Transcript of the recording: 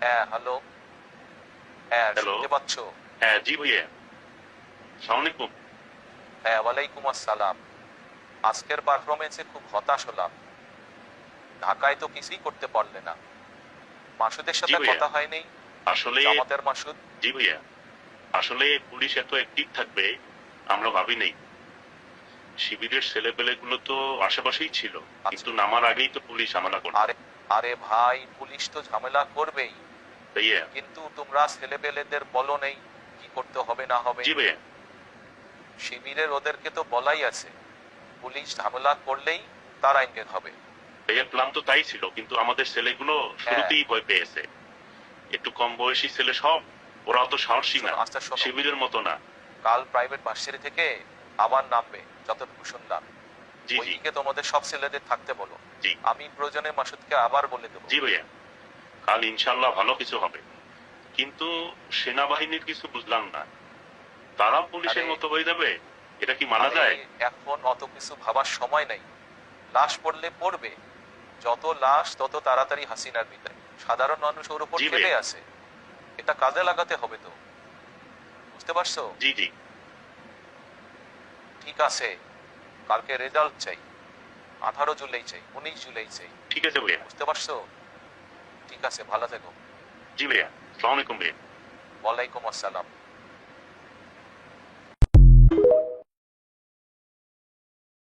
হ্যাঁ হ্যালো হ্যাঁ শুনতে পাচ্ছ? হ্যাঁ জি ভাইয়া। সালাম আলাইকুম। হ্যাঁ ওয়ালাইকুম আসসালাম। আজকের পারফরমেন্সে খুব হতাশ হলাম। ঢাকায় তো কিছুই করতে পারলে না। মাসুদের সাথে কথা হয়নি? আসলে জামাতের মাসুদ? জি ভাইয়া। আসলে পুলিশ এত অ্যাক্টিভ থাকবে আমরা ভাবি নেই। শিবিরের ছেলেপেলে গুলো তো আশেপাশেই ছিল। কিন্তু নামার আগেই তো পুলিশ হামলা করল। আরে আরে ভাই পুলিশ তো ঝামেলা করবেই। কিন্তু তোমরা ছেলেপেলেদের বলো নেই কি করতে হবে না হবে। শিবিরের ওদেরকে তো বলাই আছে। পুলিশ ঝামেলা করলেই তার আইনের হবে। ভাইয়ার প্ল্যান তো তাই ছিল কিন্তু আমাদের ছেলেগুলো শুরুতেই ভয় পেয়েছে। একটু কম বয়সী ছেলে সব ওরা তো সাহসী না। শিবিরের মতো না। কাল প্রাইভেট ভার্সিটি থেকে আবার নামবে যতটুকু শুনলাম। জি জি। ওইদিকে তোমাদের সব ছেলেদের থাকতে বলো। জি। আমি প্রয়োজনে মাসুদকে আবার বলে দেবো। জি ভাইয়া। কাল ইনশাল্লাহ ভালো কিছু হবে। কিন্তু সেনাবাহিনীর কিছু বুঝলাম না। তারা পুলিশের মতো হয়ে যাবে? এটা কি মানা যায়? এখন অত কিছু ভাবার সময় নাই। লাশ পড়লে পড়বে। যত লাশ তত তাড়াতাড়ি হাসিনার বিদায়। সাধারণ মানুষ ওর উপর খেপে আছে। এটা কাজে লাগাতে হবে তো। বুঝতে পারছ? জি জি। ঠিক আছে। কালকে রেজাল্ট চাই। আঠারো জুলাই চাই উনিশ জুলাই চাই। ঠিক আছে বুঝতে পারছ? ঠিক আছে ভালো থেকো। জি ভাইয়া সালাম আলাইকুম ভাইয়া। ওয়ালাইকুম আসসালাম।